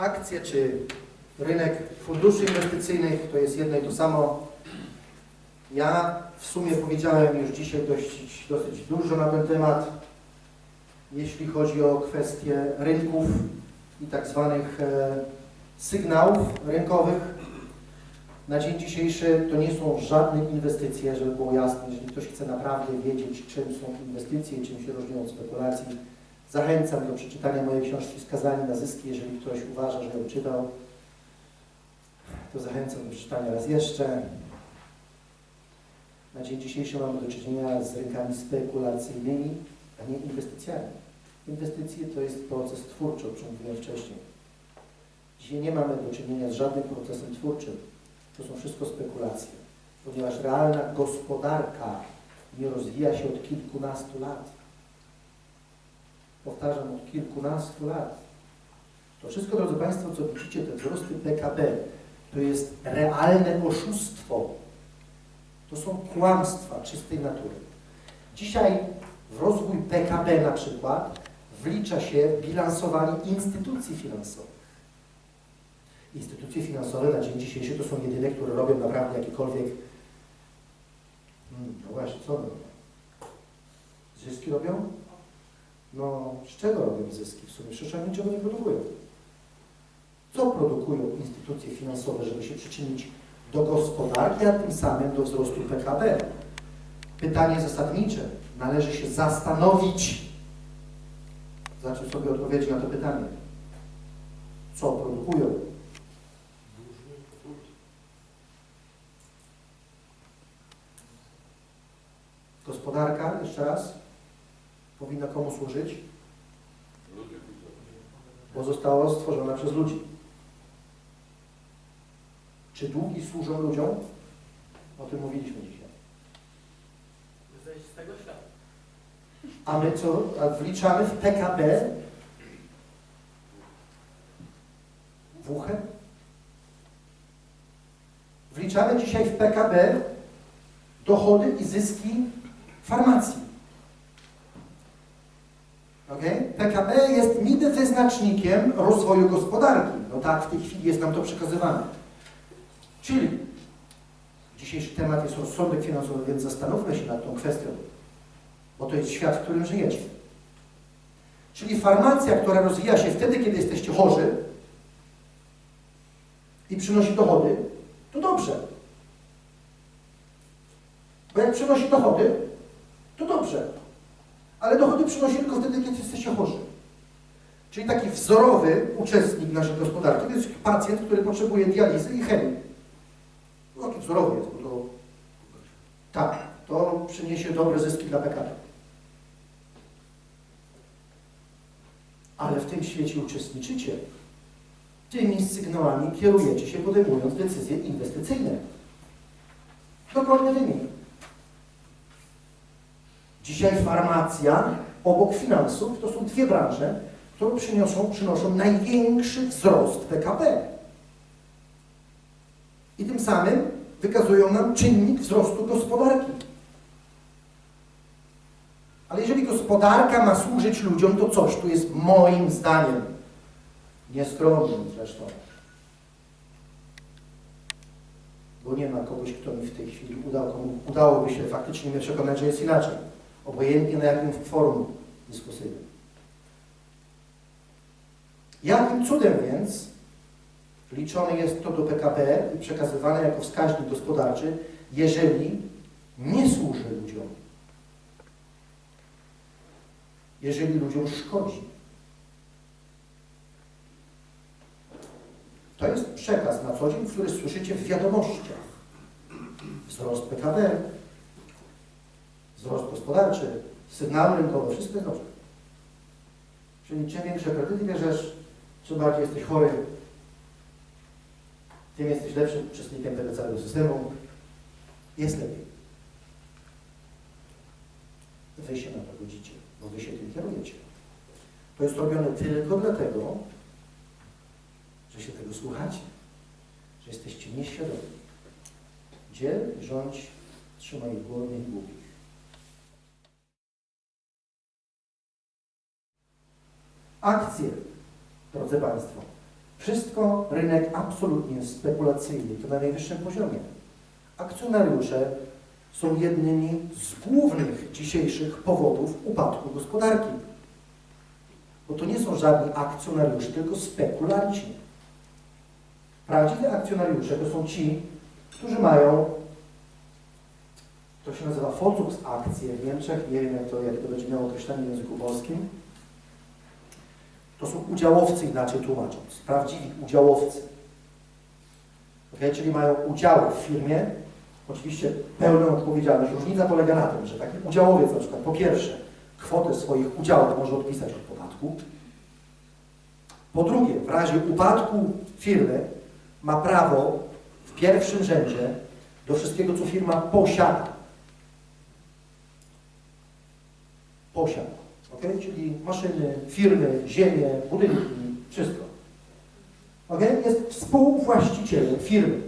akcje czy rynek funduszy inwestycyjnych to jest jedno i to samo. Ja w sumie powiedziałem już dzisiaj dość, dosyć dużo na ten temat, jeśli chodzi o kwestie rynków i tak zwanych e, sygnałów rynkowych. Na dzień dzisiejszy to nie są żadne inwestycje, żeby było jasne. Jeżeli ktoś chce naprawdę wiedzieć, czym są inwestycje i czym się różnią od spekulacji, zachęcam do przeczytania mojej książki Skazani na zyski. Jeżeli ktoś uważa, że ją czytał, to zachęcam do przeczytania raz jeszcze. Na dzień dzisiejszy mamy do czynienia z rynkami spekulacyjnymi, a nie inwestycjami. Inwestycje to jest proces twórczy, o czym mówiłem wcześniej. Dzisiaj nie mamy do czynienia z żadnym procesem twórczym. To są wszystko spekulacje, ponieważ realna gospodarka nie rozwija się od kilkunastu lat. Powtarzam, od kilkunastu lat. To wszystko, drodzy Państwo, co widzicie, te wzrosty PKB, to jest realne oszustwo. To są kłamstwa czystej natury. Dzisiaj w rozwój PKB na przykład wlicza się bilansowanie instytucji finansowych. Instytucje finansowe na dzień dzisiejszy to są jedyne, które robią naprawdę jakiekolwiek... Hmm, no właśnie, co robią? Zyski robią? No, z czego robią zyski? W sumie przecież oni niczego nie produkują. Co produkują instytucje finansowe, żeby się przyczynić do gospodarki, a tym samym do wzrostu PKB? Pytanie zasadnicze. Należy się zastanowić, znaczy sobie odpowiedzieć na to pytanie. Co produkują? Gospodarka, jeszcze raz, powinna komu służyć? Bo została stworzona przez ludzi. Czy długi służą ludziom? O tym mówiliśmy dzisiaj. Zejść z tego świata. A my co? A wliczamy w PKB WUCHę? Wliczamy dzisiaj w PKB dochody i zyski farmacji. Okay? PKB wyznacznikiem rozwoju gospodarki. No tak, w tej chwili jest nam to przekazywane. Czyli dzisiejszy temat jest rozsądek finansowy, więc zastanówmy się nad tą kwestią, bo to jest świat, w którym żyjecie. Czyli farmacja, która rozwija się wtedy, kiedy jesteście chorzy i przynosi dochody, to dobrze. Bo jak przynosi dochody, to dobrze. Ale dochody przynosi tylko wtedy, kiedy jesteście chorzy. Czyli taki wzorowy uczestnik naszej gospodarki to jest pacjent, który potrzebuje dializy i chemii. No, taki wzorowy jest, bo to tak, to przyniesie dobre zyski dla PKB. Ale w tym świecie uczestniczycie. Tymi sygnałami kierujecie się podejmując decyzje inwestycyjne. Dokładnie tymi. Dzisiaj farmacja obok finansów to są dwie branże, które przyniosą, przynoszą największy wzrost PKB. I tym samym wykazują nam czynnik wzrostu gospodarki. Ale jeżeli gospodarka ma służyć ludziom, to coś tu jest moim zdaniem nieskromnym zresztą. Bo nie ma kogoś, kto mi w tej chwili udał, komu udałoby się faktycznie mnie przekonać, że jest inaczej. Obojętnie na jakim forum dyskusyjnym. Jakim cudem więc liczone jest to do PKB i przekazywane jako wskaźnik gospodarczy, jeżeli nie służy ludziom? Jeżeli ludziom szkodzi? To jest przekaz na co dzień, który słyszycie w wiadomościach. Wzrost PKB, wzrost gospodarczy, sygnały rynkowe, wszystko jest dobrze. Czyli czym większe kredyty bierzesz, czym bardziej jesteś chory, tym jesteś lepszym uczestnikiem tego całego systemu, jest lepiej. Wy się na to godzicie, bo wy się tym kierujecie. To jest robione tylko dlatego, że się tego słuchacie, że jesteście nieświadomi. Dziel, rządź, trzymaj głodnych i głupich. Akcje, drodzy Państwo, Wszystko rynek absolutnie spekulacyjny, to na najwyższym poziomie. Akcjonariusze są jednymi z głównych dzisiejszych powodów upadku gospodarki. Bo to nie są żadni akcjonariusze, tylko spekulanci. Prawdziwi akcjonariusze to są ci, którzy mają, to się nazywa Volksakcje w Niemczech, nie wiem jak to, jak to będzie miało określenie w języku polskim. To są udziałowcy, inaczej tłumacząc, prawdziwi udziałowcy. Okay? Czyli mają udziały w firmie, oczywiście pełną odpowiedzialność. Różnica polega na tym, że taki udziałowiec na przykład po pierwsze kwotę swoich udziałów może odpisać od podatku. Po drugie, w razie upadku firmy ma prawo w pierwszym rzędzie do wszystkiego, co firma posiada. Posiada. Okay? Czyli maszyny, firmy, ziemię, budynki, wszystko. Okay? Jest współwłaścicielem firmy.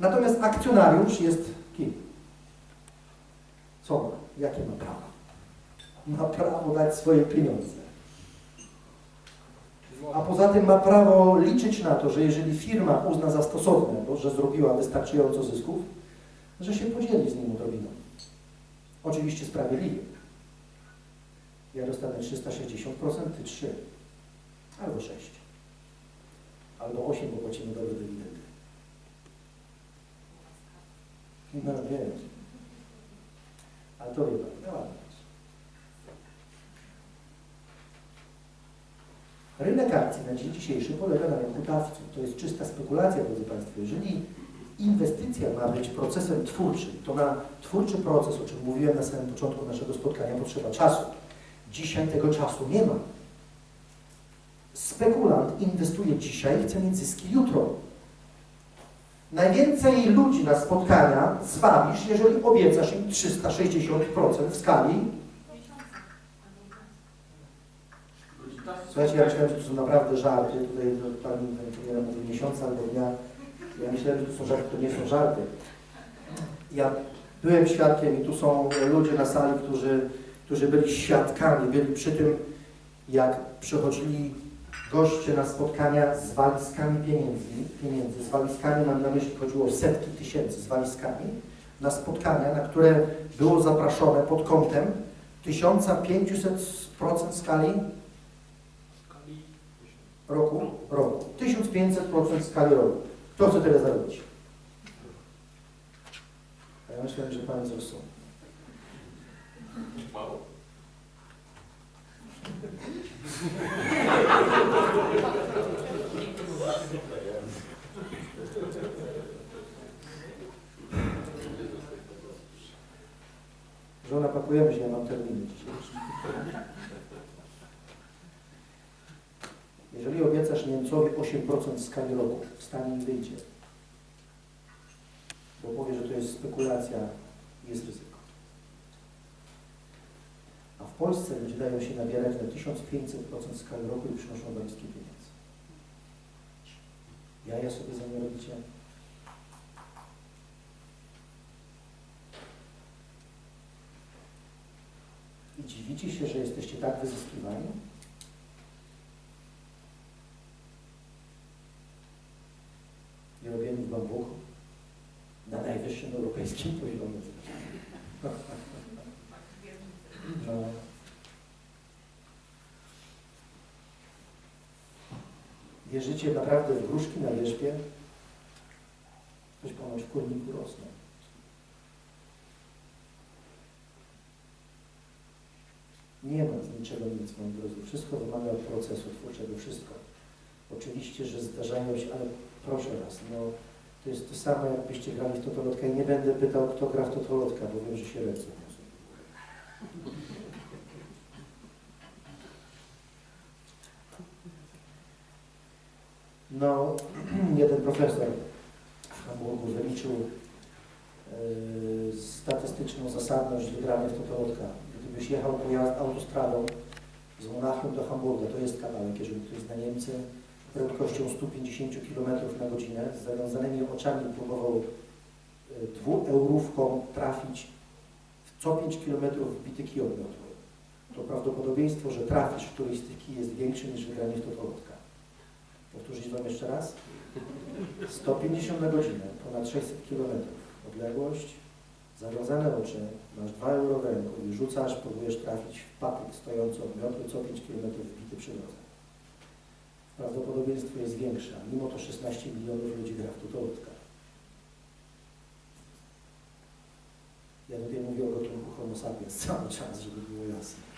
Natomiast akcjonariusz jest kim? Co? Jakie ma prawo? Ma prawo dać swoje pieniądze. A poza tym ma prawo liczyć na to, że jeżeli firma uzna za stosowne, bo że zrobiła wystarczająco zysków, że się podzieli z nim odrobiną. Oczywiście sprawiedliwie. Ja dostanę 360%, ty 3. Albo 6. Albo 8, bo płacimy dobre dywidendy. No wiem. Ale to wie pan, no. Rynek akcji na dzień dzisiejszy polega na rynku dawców. To jest czysta spekulacja, drodzy Państwo. Jeżeli inwestycja ma być procesem twórczym, to na twórczy proces, o czym mówiłem na samym początku naszego spotkania, potrzeba czasu. Dzisiaj tego czasu nie ma. Spekulant inwestuje dzisiaj, chce mieć zyski jutro. Najwięcej ludzi na spotkania zwabisz, jeżeli obiecasz im 360% w skali. Słuchajcie, ja myślałem, że to są naprawdę żarty. Tutaj to pani inżyniera mówi miesiąca albo dnia. Ja myślałem, że to są żarty, to nie są żarty. Ja byłem świadkiem i tu są ludzie na sali, którzy, którzy byli świadkami, byli przy tym, jak przychodzili goście na spotkania z walizkami pieniędzy, pieniędzy. Z walizkami mam na myśli, chodziło o setki tysięcy z walizkami, na spotkania, na które było zapraszone pod kątem 1500% skali roku, roku. 1500% skali roku. Kto chce tyle zarobić? Ja myślałem, że Pan są. Mało. Żona pakujemy się, ja mam terminy. Jeżeli obiecasz Niemcowi 8% w skali roku, w stanie nie wyjdzie. Bo powie, że to jest spekulacja jest ryzyko. W Polsce ludzie dają się nabierać na 1500% w skali roku i przynoszą walizki pieniędzy. Jaja sobie za nie robicie? I dziwicie się, że jesteście tak wyzyskiwani? i robieni w bambuku na najwyższym europejskim poziomie. No. Wierzycie naprawdę w gruszki na wierzbie? Coś ponoć w kurniku rosną. Nie ma z niczego nic, moi drodzy. Wszystko wymaga procesu twórczego, wszystko. Oczywiście, że zdarzają się, ale proszę Was, no to jest to samo, jakbyście grali w totolotkę i nie będę pytał, kto gra w totolotka, bo wiem, że się ręce niosą. No, jeden profesor w Hamburgu wyliczył yy, statystyczną zasadność wygrania w totolotka. Gdybyś jechał pojazd autostradą z Monachium do Hamburga, to jest kawałek, jeżeli ktoś zna Niemcy, prędkością 150 km na godzinę, z zawiązanymi oczami próbował y, dwueurówką trafić w co 5 km wbity kij odmiotowy. To prawdopodobieństwo, że trafisz w któryś jest większe niż wygranie w totolotka. Powtórzyć Wam jeszcze raz? 150 na godzinę, ponad 600 km. Odległość, zawiązane oczy, masz 2 euro w ręku i rzucasz, próbujesz trafić w patyk stojący od miotu co 5 km wbity przy drodze. Prawdopodobieństwo jest większe, a mimo to 16 milionów ludzi gra w tutolotka. Ja tutaj mówię o gatunku homo sapiens cały czas, żeby było jasne.